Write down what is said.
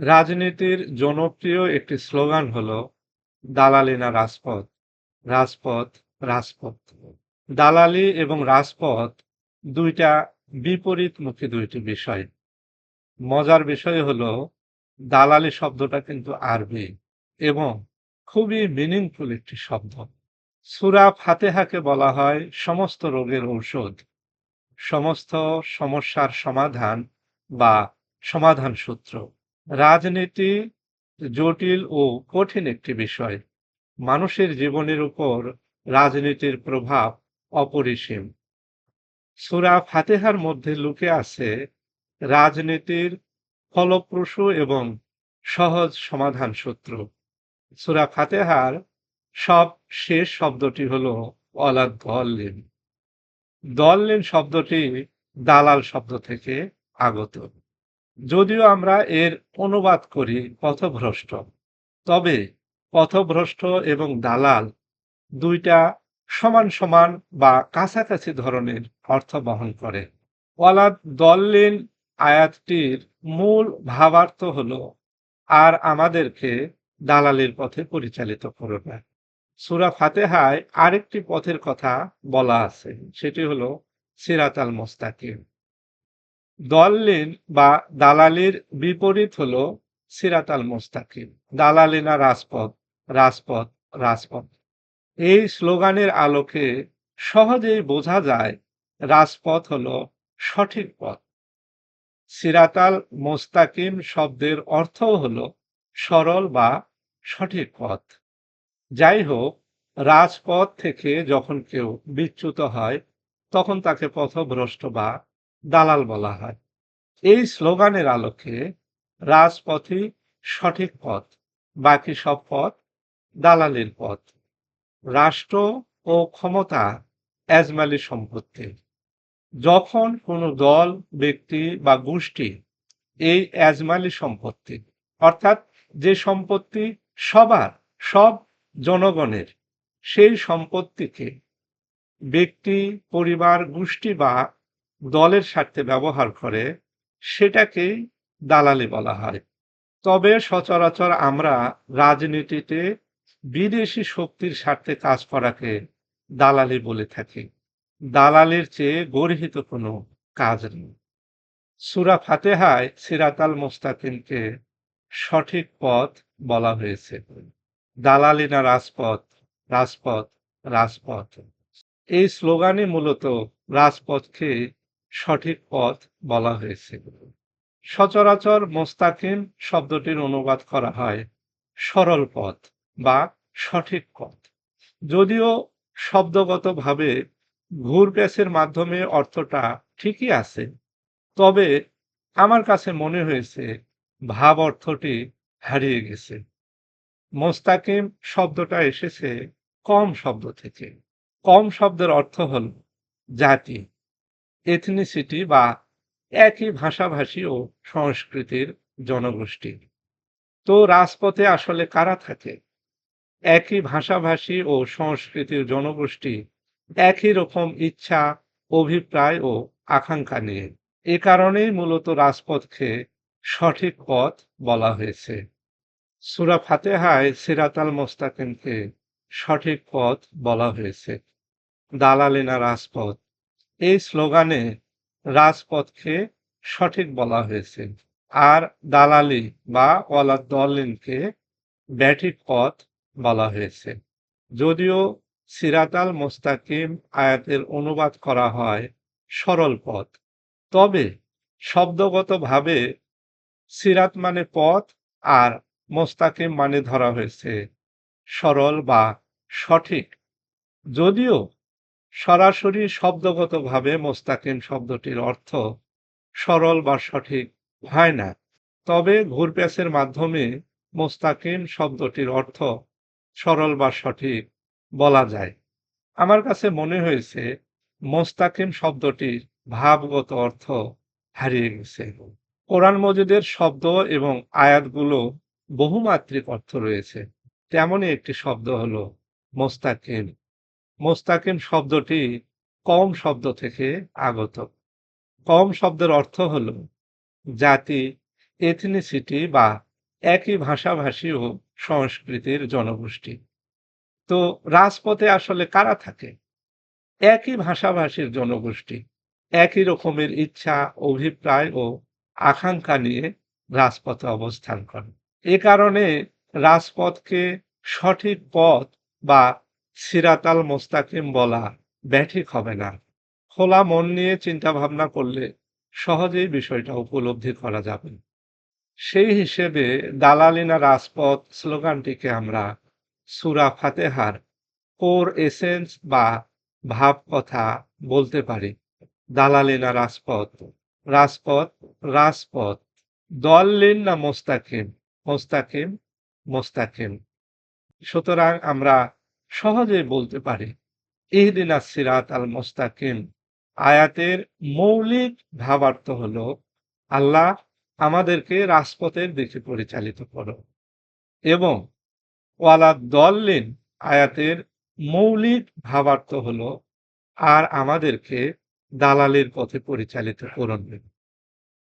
রাজনীতির জনপ্রিয় একটি স্লোগান হল, দালালি না রাজপথ রাজপথ রাজপথ। দালালি এবং রাজপথ দুইটা বিপরীতমুখী দুইটি বিষয়। মজার বিষয় হল, দালালি শব্দটা কিন্তু আরবি এবং খুবই মিনিংফুল একটি শব্দ। সুরা ফাতেহাকে বলা হয় সমস্ত রোগের ঔষধ, সমস্ত সমস্যার সমাধান বা সমাধান সূত্র। রাজনীতি জটিল ও কঠিন একটি বিষয়। মানুষের জীবনের উপর রাজনীতির প্রভাব অপরিসীম। সুরা ফাতেহার মধ্যে লুকে আছে রাজনীতির ফলপ্রসূ এবং সহজ সমাধান সূত্র। সুরা ফাতেহার সব শেষ শব্দটি হলো অলাদ দলিন দলিন শব্দটি দালাল শব্দ থেকে আগত। যদিও আমরা এর অনুবাদ করি পথভ্রষ্ট, তবে পথভ্রষ্ট এবং দালাল দুইটা সমান সমান বা কাছাকাছি ধরনের অর্থ বহন করে। ওয়ালাদ দল্লিন আয়াতটির মূল ভাবার্থ হলো, আর আমাদেরকে দালালের পথে পরিচালিত করবে সুরা ফাতেহায় আরেকটি পথের কথা বলা আছে, সেটি হলো সিরাত আল মোস্তাকিম। দল্লিন বা দালালির বিপরীত হলো সিরাতাল মোস্তাকিম। দালালিনা রাজপথ রাজপথ রাজপথ। এই স্লোগানের আলোকে সহজেই বোঝা যায় রাজপথ হলো সঠিক পথ। সিরাতাল মোস্তাকিম শব্দের অর্থ হল সরল বা সঠিক পথ। যাই হোক রাজপথ থেকে যখন কেউ বিচ্যুত হয়, তখন তাকে পথভ্রষ্ট বা দালাল বলা হয়। এই স্লোগানের আলোকে রাজপথই সঠিক পথ, বাকি সব পথ দালালির পথ। রাষ্ট্র ও ক্ষমতা এজমালি সম্পত্তি। যখন কোনো দল, ব্যক্তি বা গোষ্ঠী এই এজমালি সম্পত্তি, অর্থাৎ যে সম্পত্তি সবার, সব জনগণের, সেই সম্পত্তিকে ব্যক্তি, পরিবার, গোষ্ঠী বা দলের স্বার্থে ব্যবহার করে সেটাকেই দালালি বলা হয়। তবে সচরাচর আমরা রাজনীতিতে বিদেশি শক্তির স্বার্থে কাজ করাকে দালালি বলে থাকি। দালালির চেয়ে গর্হিত কোনো কাজ নেই। সুরা ফাতেহায় সিরাতাল মোস্তাকিমকে সঠিক পথ বলা হয়েছে। দালালি না রাজপথ রাজপথ রাজপথ। এই স্লোগানে মূলত রাজপথকে সঠিক পথ বলা হয়েছে। সচরাচর মোস্তাকিম শব্দটির অনুবাদ করা হয় সরল পথ বা সঠিক পথ। যদিও শব্দগতভাবে ঘুর প্যাচের মাধ্যমে অর্থটা ঠিকই আছে, তবে আমার কাছে মনে হয়েছে ভাব অর্থটি হারিয়ে গেছে। মোস্তাকিম শব্দটা এসেছে কম শব্দ থেকে। কম শব্দের অর্থ হল জাতি। এথনিসিটি বা একই ভাষাভাষী ও সংস্কৃতির জনগোষ্ঠী। তো রাজপথে আসলে কারা থাকে? একই ভাষাভাষী ও সংস্কৃতির জনগোষ্ঠী একই রকম ইচ্ছা, অভিপ্রায় ও আকাঙ্ক্ষা নিয়ে। এ কারণেই মূলত রাজপথকে সঠিক পথ বলা হয়েছে। সুরা ফাতেহায় সিরাতাল মোস্তাকিমকে সঠিক পথ বলা হয়েছে। দালালিনা রাজপথ। এই স্লোগানে রাজপথকে সঠিক বলা হয়েছে। আর দালালি বা ওয়ালাদ্দলিনকে ব্যাঠিক পথ বলা হয়েছে। যদিও সিরাতাল মোস্তাকিম আয়াতের অনুবাদ করা হয় সরল পথ, তবে শব্দগতভাবে সিরাত মানে পথ আর মোস্তাকিম মানে ধরা হয়েছে সরল বা সঠিক। যদিও সরাসরি শব্দগতভাবে মোস্তাকিম শব্দটির অর্থ সরল বা সঠিক হয় না। তবে ঘুরপ্যাচের মাধ্যমে মোস্তাকিম শব্দটির অর্থ সরল বা সঠিক বলা যায়। আমার কাছে মনে হয়েছে, মোস্তাকিম শব্দটির ভাবগত অর্থ হারিয়ে গেছে। কোরআন মজিদের শব্দ এবং আয়াতগুলো বহুমাত্রিক অর্থ রয়েছে। তেমনই একটি শব্দ হলো মোস্তাকিম। মোস্তাকিম শব্দটি কম শব্দ থেকে আগত। কম শব্দের অর্থ হলো জাতি এথনিসিটি বা একই ভাষাভাষী ও সংস্কৃতির জনগোষ্ঠী। তো রাজপথে আসলে কারা থাকে? একই ভাষাভাষীর জনগোষ্ঠী, একই রকমের ইচ্ছা, অভিপ্রায় ও আকাঙ্ক্ষা নিয়ে রাজপথে অবস্থান করে। এ কারণে রাজপথকে সঠিক পথ বা সিরাতাল মোস্তাকিম বলা ব্যাঠিক হবে না। খোলা মন নিয়ে চিন্তা ভাবনা করলে সহজেই বিষয়টা উপলব্ধি করা যাবে। সেই হিসেবে দালালিনা রাজপথ স্লোগানটিকে আমরা সুরা ফাতেহার কোর এসেন্স বা ভাব কথা বলতে পারি। দালালিনা রাজপথ রাজপথ রাজপথ দলিন না মোস্তাকিম মোস্তাকিম মোস্তাকিম। সুতরাং আমরা সহজেই বলতে পারি, ইহদিনা সিরাত আল মোস্তাকিম। আয়াতের মৌলিক ভাবার্থ হল, আল্লাহ আমাদেরকে রাজপথের দিকে পরিচালিত করো। এবং ওয়ালা দলিন আয়াতের মৌলিক ভাবার্থ হল, আর আমাদেরকে দালালির পথে পরিচালিত করুন